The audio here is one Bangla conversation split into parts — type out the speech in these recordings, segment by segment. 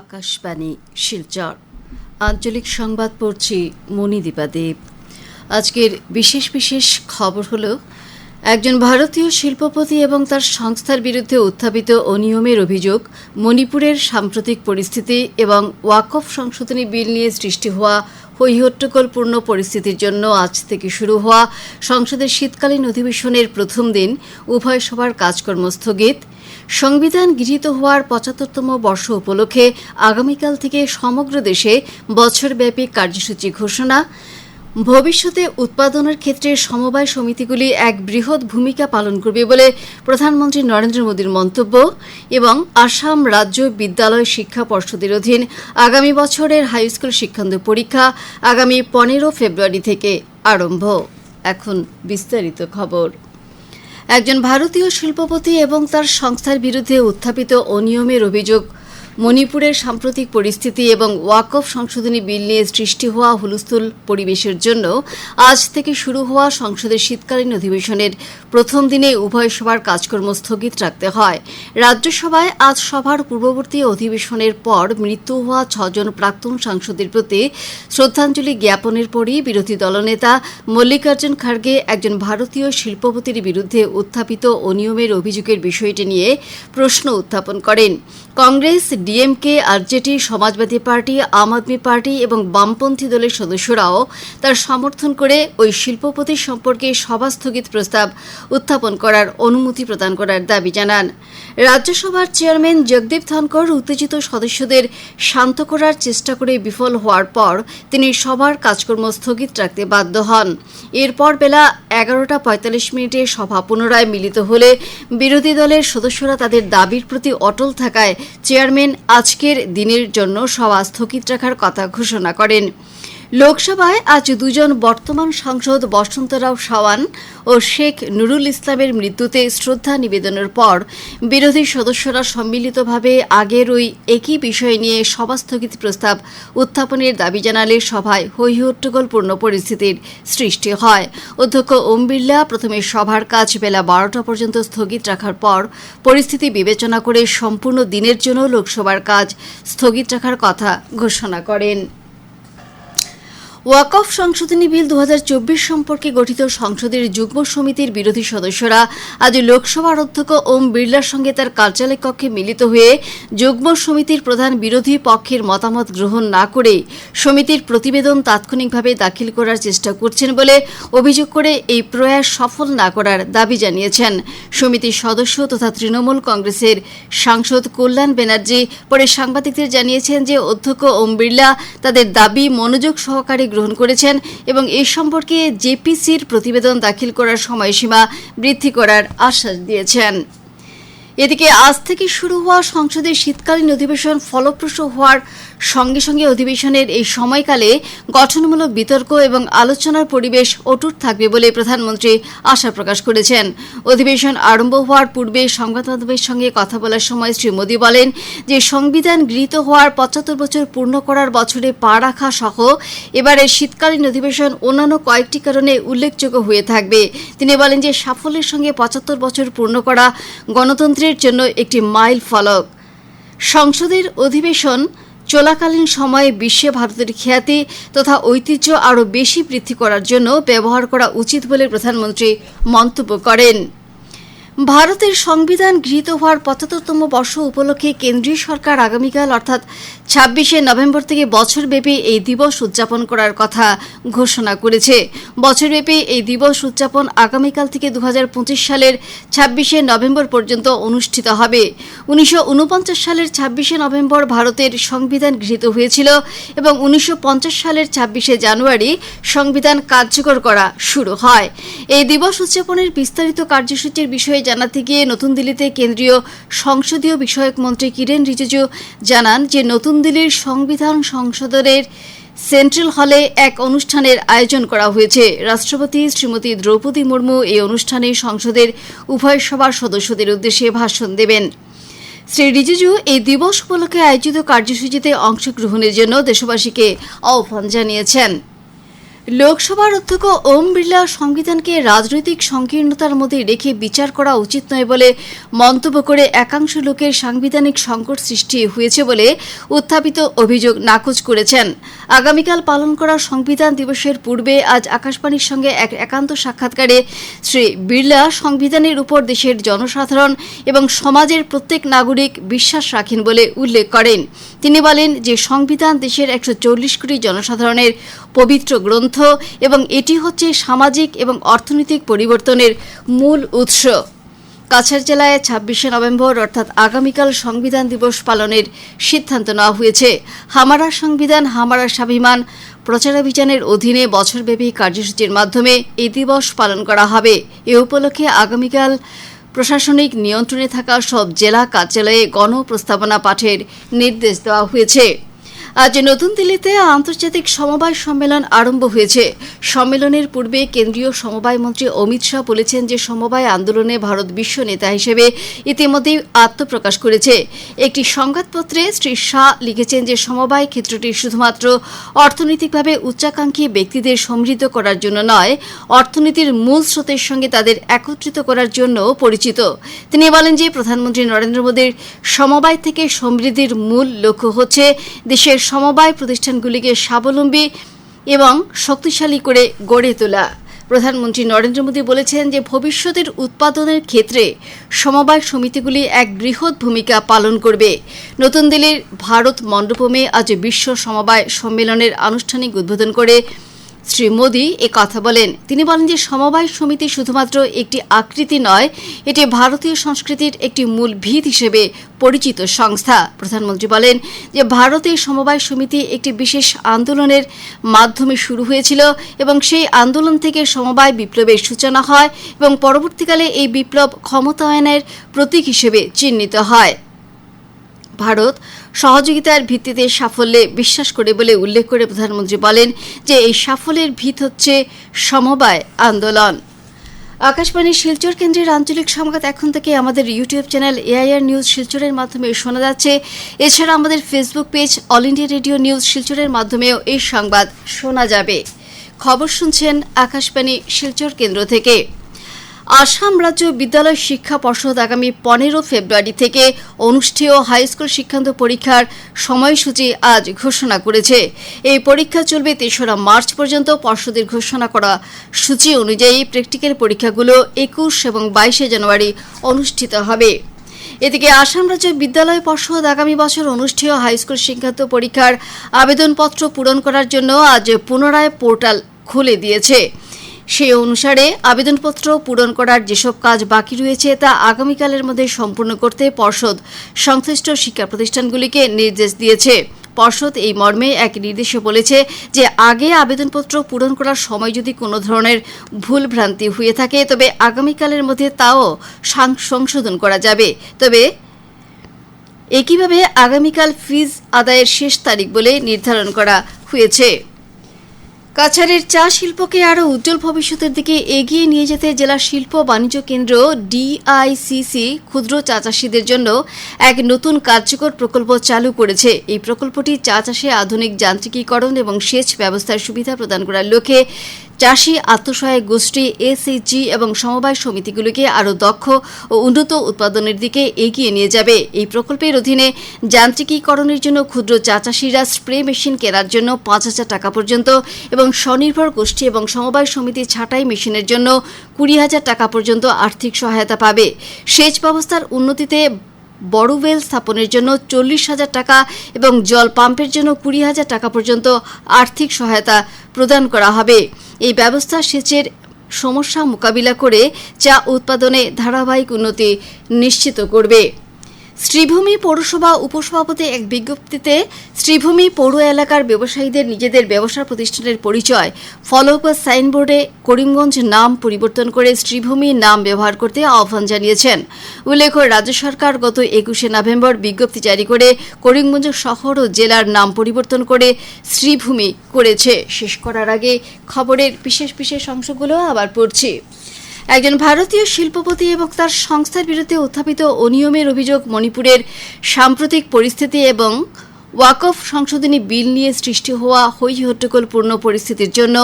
আকাশবাণী শিলচর। আঞ্চলিক সংবাদ পড়ছি মণিদীপা দেব। আজকের বিশেষ বিশেষ খবর হল, একজন ভারতীয় শিল্পপতি এবং তার সংস্থার বিরুদ্ধে উত্থাপিত অনিয়মের অভিযোগ, মণিপুরের সাম্প্রতিক পরিস্থিতি এবং ওয়াকফ সংশোধনী বিল নিয়ে সৃষ্টি হওয়া হৈহট্টগোলপূর্ণ পরিস্থিতির জন্য আজ থেকে শুরু হওয়া সংসদের শীতকালীন অধিবেশনের প্রথম দিন উভয় সভার কাজকর্ম স্থগিত। সংবিধান গৃহীত হওয়ার পঁচাত্তরতম বর্ষ উপলক্ষে আগামীকাল থেকে সমগ্র দেশে বছরব্যাপী কার্যসূচি ঘোষণা। ভবিষ্যতে উৎপাদনের ক্ষেত্রে সমবায় সমিতিগুলি এক বৃহৎ ভূমিকা পালন করবে বলে প্রধানমন্ত্রী নরেন্দ্র মোদীর মন্তব্য এবং আসাম রাজ্য বিদ্যালয় শিক্ষা পর্ষদের অধীন আগামী বছরের হাইস্কুল শিক্ষান্ত পরীক্ষা আগামী পনেরো ফেব্রুয়ারি থেকে আরম্ভ। এখন বিস্তারিত খবর। একজন ভারতীয় শিল্পপতি এবং তার সংস্থার বিরুদ্ধে উত্থাপিত অনিয়মের অভিযোগ মণিপুরের সাম্প্রতিক পরিস্থিতি এবং ওয়াকফ সংশোধনী বিল নিয়ে সৃষ্টি হওয়া হুলস্থুল পরিবেশের জন্য আজ থেকে শুরু হওয়া সংসদের শীতকালীন অধিবেশনের প্রথম দিনে উভয় সভার কাজকর্ম স্থগিত রাখতে হয়। রাজ্যসভায় আজ সভার পূর্ববর্তী অধিবেশনের পর মৃত্যু হওয়া ছজন প্রাক্তন সাংসদের প্রতি শ্রদ্ধাঞ্জলি জ্ঞাপনের পরই বিরোধী দলনেতা মল্লিকার্জুন খার্গে একজন ভারতীয় শিল্পপতির বিরুদ্ধে উত্থাপিত অনিয়মের অভিযোগের বিষয়টি নিয়ে প্রশ্ন উত্থাপন করেন। কংগ্রেস ডিএমকে, আরজেডি, সমাজবাদী পার্টি, আম আদমি পার্টি এবং বামপন্থী দলের সদস্যরাও তার সমর্থন করে ওই শিল্পপতি সম্পর্কে সভা স্থগিত প্রস্তাব উত্থাপন করার অনুমতি প্রদান করার দাবি জানান। রাজ্যসভার চেয়ারম্যান জগদীপ ধনকর উত্তেজিত সদস্যদের শান্ত করার চেষ্টা করে বিফল হওয়ার পর তিনি সভার কাজকর্ম স্থগিত রাখতে বাধ্য হন। এরপর বেলা এগারোটা পঁয়তাল্লিশ মিনিটে সভা পুনরায় মিলিত হলে বিরোধী দলের সদস্যরা তাদের দাবির প্রতি অটল থাকায় চেয়ারম্যান আজকের দিনের জন্য সভা স্থগিত রাখার কথা ঘোষণা করেন। লোকসভায় আজ দুজন বর্তমান সাংসদ বসন্তরাও সাওয়ান ও শেখ নুরুল ইসলামের মৃত্যুতে শ্রদ্ধা নিবেদনের পর বিরোধী সদস্যরা সম্মিলিতভাবে আগের ওই একই বিষয় নিয়ে সভা স্থগিত প্রস্তাব উত্থাপনের দাবি জানালে সভায় হৈহট্টগোলপূর্ণ পরিস্থিতির সৃষ্টি হয়। অধ্যক্ষ ওম বিড়লা প্রথমে সভার কাজ বেলা বারোটা পর্যন্ত স্থগিত রাখার পর পরিস্থিতি বিবেচনা করে সম্পূর্ণ দিনের জন্য লোকসভার কাজ স্থগিত রাখার কথা ঘোষণা করেন। ওয়াকফ সংশোধনী বিল দু হাজার চব্বিশ সম্পর্কে গঠিত সংসদের যুগ্ম সমিতির বিরোধী সদস্যরা আজ লোকসভার অধ্যক্ষ ওম বিড়লার সঙ্গে তার কার্যালয় কক্ষে মিলিত হয়ে যুগ্ম সমিতির প্রধান বিরোধী পক্ষের মতামত গ্রহণ না করে সমিতির প্রতিবেদন তাৎক্ষণিকভাবে দাখিল করার চেষ্টা করছেন বলে অভিযোগ করে এই প্রয়াস সফল না করার দাবি জানিয়েছেন। সমিতির সদস্য তথা তৃণমূল কংগ্রেসের সাংসদ কল্যাণ ব্যানার্জি পরে সাংবাদিকদের জানিয়েছেন যে অধ্যক্ষ ওম বিড়লা তাদের দাবি মনোযোগ সহকারে গ্রহণ করেছেন এবং এ সম্পর্কে জেপিসির প্রতিবেদন দাখিল করার সময়সীমা বৃদ্ধি করার আশ্বাস দিয়েছেন। এদিকে আজ থেকে শুরু হওয়া সংসদের শীতকালীন অধিবেশন ফলপ্রসূ হওয়ার সঙ্গে সঙ্গে অধিবেশনের এই সময়কালে গঠনমূলক বিতর্ক এবং আলোচনার পরিবেশ অটুট থাকবে বলে প্রধানমন্ত্রী আশা প্রকাশ করেছেন। অধিবেশন আরম্ভ হওয়ার পূর্বে সংবাদ মাধ্যমের সঙ্গে কথা বলার সময় শ্রী মোদী বলেন যে, সংবিধান গৃহীত হওয়ার পঁচাত্তর বছর পূর্ণ করার বছরে পা রাখা সহ এবারের শীতকালীন অধিবেশন অন্যান্য কয়েকটি কারণে উল্লেখযোগ্য হয়ে থাকবে। তিনি বলেন যে, সাফল্যের সঙ্গে পঁচাত্তর বছর পূর্ণ করা গণতন্ত্রের জন্য একটি মাইল ফলক। সংসদের অধিবেশন চলাকালীন সময়ে বিশ্বে ভারতের খ্যাতি তথা ঐতিহ্য আরও বেশি বৃদ্ধি করার জন্য ব্যবহার করা উচিত বলে প্রধানমন্ত্রী মন্তব্য করেন। ভারতের সংবিধান গৃহীত হওয়ার পঁচাত্তরতম বর্ষ উপলক্ষে কেন্দ্রীয় সরকার আগামীকাল, অর্থাৎ ছাব্বিশে নভেম্বর থেকে বছরব্যাপী এই দিবস উদযাপন করার কথা ঘোষণা করেছে। বছরব্যাপী এই দিবস উদযাপন আগামীকাল থেকে দু হাজার পঁচিশ সালের ছাব্বিশে নভেম্বর পর্যন্ত অনুষ্ঠিত হবে। উনিশশো উনপঞ্চাশ সালের ছাব্বিশে নভেম্বর ভারতের সংবিধান গৃহীত হয়েছিল এবং উনিশশো পঞ্চাশ সালের ছাব্বিশে জানুয়ারি সংবিধান কার্যকর করা শুরু হয়। এই দিবস উদযাপনের বিস্তারিত কার্যসূচির বিষয়ে জানাতে গিয়ে নতুন দিল্লিতে কেন্দ্রীয় সংসদীয় বিষয়ক মন্ত্রী কিরেন রিজিজু জানান যে নতুন দিল্লির সংবিধান সংসদের সেন্ট্রাল হলে এক অনুষ্ঠানের আয়োজন করা হয়েছে। রাষ্ট্রপতি শ্রীমতী দ্রৌপদী মুর্মু এই অনুষ্ঠানে সংসদের উভয় সভার সদস্যদের উদ্দেশ্যে ভাষণ দেবেন। শ্রী রিজিজু এই দিবস উপলক্ষে আয়োজিত কার্যসূচিতে অংশগ্রহণের জন্য দেশবাসীকে আহ্বান জানিয়েছেন। লোকসভার অধ্যক্ষ ওম বিড়লা সংবিধানকে রাজনৈতিক সংকীর্ণতার মধ্যে রেখে বিচার করা উচিত নয় বলে মন্তব্য করে একাংশ লোকের সাংবিধানিক সংকট সৃষ্টি হয়েছে বলে উত্থাপিত অভিযোগ নাকচ করেছেন। আগামীকাল পালন করা সংবিধান দিবসের পূর্বে আজ আকাশবাণীর সঙ্গে এক একান্ত সাক্ষাৎকারে শ্রী বিড়লা সংবিধানের উপর দেশের জনসাধারণ এবং সমাজের প্রত্যেক নাগরিক বিশ্বাস রাখেন বলে উল্লেখ করেন। তিনি বলেন যে সংবিধান দেশের একশো চল্লিশ কোটি জনসাধারণের পবিত্র গ্রন্থ এবং এটি হচ্ছে সামাজিক এবং অর্থনৈতিক পরিবর্তনের মূল উৎস। কাছাড় জেলায় ছাব্বিশে নভেম্বর অর্থাৎ আগামীকাল সংবিধান দিবস পালনের সিদ্ধান্ত নেওয়া হয়েছে। হামারা সংবিধান, হামারা স্বাভিমান প্রচারাভিযানের অধীনে বছরব্যাপী কার্যসূচির মাধ্যমে এই দিবস পালন করা হবে। এ উপলক্ষে আগামীকাল প্রশাসনিক নিয়ন্ত্রণে থাকা সব জেলা কার্যালয়ে গণপ্রস্তাবনা পাঠের নির্দেশ দেওয়া হয়েছে। আজ নতুন দিল্লিতে আন্তর্জাতিক সমবায় সম্মেলন আরম্ভ হয়েছে। সম্মেলনের পূর্বে কেন্দ্রীয় সমবায় মন্ত্রী অমিত শাহ বলেছেন যে, সমবায় আন্দোলনে ভারত বিশ্ব নেতা হিসেবে ইতিমধ্যেই আত্মপ্রকাশ করেছে। একটি সংবাদপত্রে শ্রী শাহ লিখেছেন যে, সমবায় ক্ষেত্রটি শুধুমাত্র অর্থনৈতিকভাবে উচ্চাকাঙ্ক্ষী ব্যক্তিদের সমৃদ্ধ করার জন্য নয়, অর্থনীতির মূল স্রোতের সঙ্গে তাদের একত্রিত করার জন্য পরিচিত। তিনি বলেন যে, প্রধানমন্ত্রী নরেন্দ্র মোদীর সমবায় থেকে সমৃদ্ধির মূল লক্ষ্য হচ্ছে দেশের সমবায় প্রতিষ্ঠানগুলিকে স্বাবলম্বী এবং শক্তিশালী করে গড়ে তোলা। প্রধানমন্ত্রী নরেন্দ্র মোদী বলেছেন যে, ভবিষ্যতের উৎপাদনের ক্ষেত্রে সমবায় সমিতিগুলি এক বৃহৎ ভূমিকা পালন করবে। নতুন দিল্লির ভারত মণ্ডপমে আজ বিশ্ব সমবায় সম্মেলনের আনুষ্ঠানিক উদ্বোধন করে শ্রী মোদী এ কথা বলেন। তিনি বলেন যে সমবায় সমিতি শুধুমাত্র একটি আকৃতি নয়, এটি ভারতীয় সংস্কৃতির একটি মূল ভিত হিসেবে পরিচিত সংস্থা। প্রধানমন্ত্রী বলেন যে ভারতের সমবায় সমিতি একটি বিশেষ আন্দোলনের মাধ্যমে শুরু হয়েছিল এবং সেই আন্দোলন থেকে সমবায় বিপ্লবের সূচনা হয় এবং পরবর্তীকালে এই বিপ্লব ক্ষমতায়নের প্রতীক হিসেবে চিহ্নিত হয়। ভারত সহযোগিতার ভিত্তিতে সাফল্যে বিশ্বাস করে বলে উল্লেখ করে প্রধানমন্ত্রী বলেন যে এই সাফল্যের ভিত হচ্ছে সমবায় আন্দোলন। আকাশবাণী শিলচর কেন্দ্রের আঞ্চলিক সংবাদ এখন থেকে আমাদের ইউটিউব চ্যানেল এআইআর নিউজ শিলচরের মাধ্যমে শোনা যাচ্ছে। এছাড়া আমাদের Facebook page All India Radio news শিলচরের মাধ্যমেও এই সংবাদ শোনা যাবে। খবর শুনছেন আকাশবাণী শিলচর কেন্দ্র থেকে। আসাম রাজ্য বিদ্যালয় শিক্ষা পর্ষদ আগামী পনেরো ফেব্রুয়ারি থেকে অনুষ্ঠেয় হাইস্কুল শিক্ষান্ত পরীক্ষার সময়সূচি আজ ঘোষণা করেছে। এই পরীক্ষা চলবে তেসরা মার্চ পর্যন্ত। পর্ষদের ঘোষণা করা সূচি অনুযায়ী প্র্যাকটিক্যাল পরীক্ষাগুলো একুশ এবং বাইশে জানুয়ারি অনুষ্ঠিত হবে। এদিকে আসাম রাজ্য বিদ্যালয় পর্ষদ আগামী বছর অনুষ্ঠেয় হাইস্কুল শিক্ষান্ত পরীক্ষার আবেদনপত্র পূরণ করার জন্য আজ পুনরায় পোর্টাল খুলে দিয়েছে। সেই অনুসারে আবেদনপত্র পূরণ করার যেসব কাজ বাকি রয়েছে তা আগামীকালের মধ্যে সম্পূর্ণ করতে পর্ষদ সংশ্লিষ্ট শিক্ষা প্রতিষ্ঠানগুলিকে নির্দেশ দিয়েছে। পর্ষদ এই মর্মে এক নির্দেশে বলেছে যে, আগে আবেদনপত্র পূরণ করার সময় যদি কোনো ধরনের ভুল ভ্রান্তি হয়ে থাকে, তবে আগামীকালের মধ্যে তাও সংশোধন করা যাবে। তবে একইভাবে আগামীকাল ফিজ আদায়ের শেষ তারিখ বলে নির্ধারণ করা হয়েছে। কাছাড়ের চা শিল্পকে আরও উজ্জ্বল ভবিষ্যতের দিকে এগিয়ে নিয়ে যেতে জেলা শিল্প বাণিজ্য কেন্দ্র ডিআইসিসি ক্ষুদ্র চা চাষিদের জন্য এক নতুন কার্যকর প্রকল্প চালু করেছে। এই প্রকল্পটি চা চাষে আধুনিক যান্ত্রিকীকরণ এবং সেচ ব্যবস্থার সুবিধা প্রদান করার লক্ষ্যে চাষি, আত্মসহায়ক গোষ্ঠী এসএইচজি এবং সমবায় সমিতিগুলিকে আরও দক্ষ ও উন্নত উৎপাদনের দিকে এগিয়ে নিয়ে যাবে। এই প্রকল্পের অধীনে যান্ত্রিকীকরণের জন্য ক্ষুদ্র চা চাষিরা স্প্রে মেশিন কেনার জন্য পাঁচ হাজার টাকা পর্যন্ত এবং স্বনির্ভর গোষ্ঠী এবং সমবায় সমিতি ছাঁটাই মেশিনের জন্য কুড়ি হাজার টাকা পর্যন্ত আর্থিক সহায়তা পাবে। সেচ ব্যবস্থার উন্নতিতে বড়োওয়েল স্থাপনের জন্য চল্লিশ হাজার টাকা এবং জল পাম্পের জন্য কুড়ি হাজার টাকা পর্যন্ত আর্থিক সহায়তা প্রদান করা হবে। এই ব্যবস্থা সেচের সমস্যা মোকাবিলা করে চা উৎপাদনে ধারাবাহিক উন্নতি নিশ্চিত করবে। শ্রীভূমি পৌরসভা উপসভাপতি এক বিজ্ঞপ্তিতে শ্রীভূমি পৌর এলাকার ব্যবসায়ীদের নিজেদের ব্যবসা প্রতিষ্ঠানের পরিচয় ফলোপার সাইনবোর্ডে করিমগঞ্জ নাম পরিবর্তন করে শ্রীভূমি নাম ব্যবহার করতে আহ্বান জানিয়েছেন। উল্লেখ্য, রাজ্য সরকার গত একুশে নভেম্বর বিজ্ঞপ্তি জারি করে করিমগঞ্জ শহর ও জেলার নাম পরিবর্তন করে শ্রীভূমি করেছে। শেষ করার আগে খবরের বিশেষ বিশেষ অংশগুলো আবার পড়ছি। একজন ভারতীয় শিল্পপতি এবং তার সংস্থার বিরুদ্ধে উত্থাপিত অনিয়মের অভিযোগ মণিপুরের সাম্প্রতিক পরিস্থিতি এবং ওয়াকফ সংশোধনী বিল নিয়ে সৃষ্টি হওয়া হৈ হট্টগোলপূর্ণ পরিস্থিতির জন্য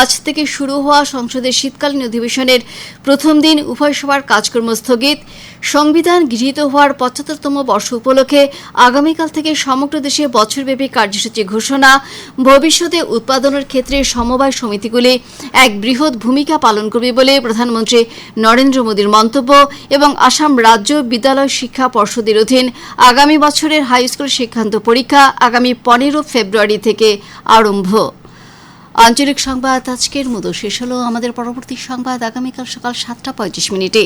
আজ থেকে শুরু হওয়া সংসদের শীতকালীন অধিবেশনের প্রথম দিন উভয় সভার কাজকর্ম স্থগিত। সংবিধান গৃহীত হওয়ার পঁচাত্তরতম বর্ষ উপলক্ষে আগামীকাল থেকে সমগ্র দেশে বছরব্যাপী কার্যসূচি ঘোষণা, ভবিষ্যতে উৎপাদনের ক্ষেত্রে সমবায় সমিতিগুলি এক বৃহৎ ভূমিকা পালন করবে বলে প্রধানমন্ত্রী নরেন্দ্র মোদীর মন্তব্য এবং আসাম রাজ্য বিদ্যালয় শিক্ষা পর্ষদের অধীন আগামী বছরের হাইস্কুল শিক্ষান্ত পরীক্ষা আগামী পনেরো ফেব্রুয়ারি থেকে আরম্ভ। আঞ্চলিক সংবাদ আজকের মতো। শেষ হলো আমাদের পরবর্তী সংবাদ। আগামীকাল সকাল সাতটা পঁয়ত্রিশ মিনিটে।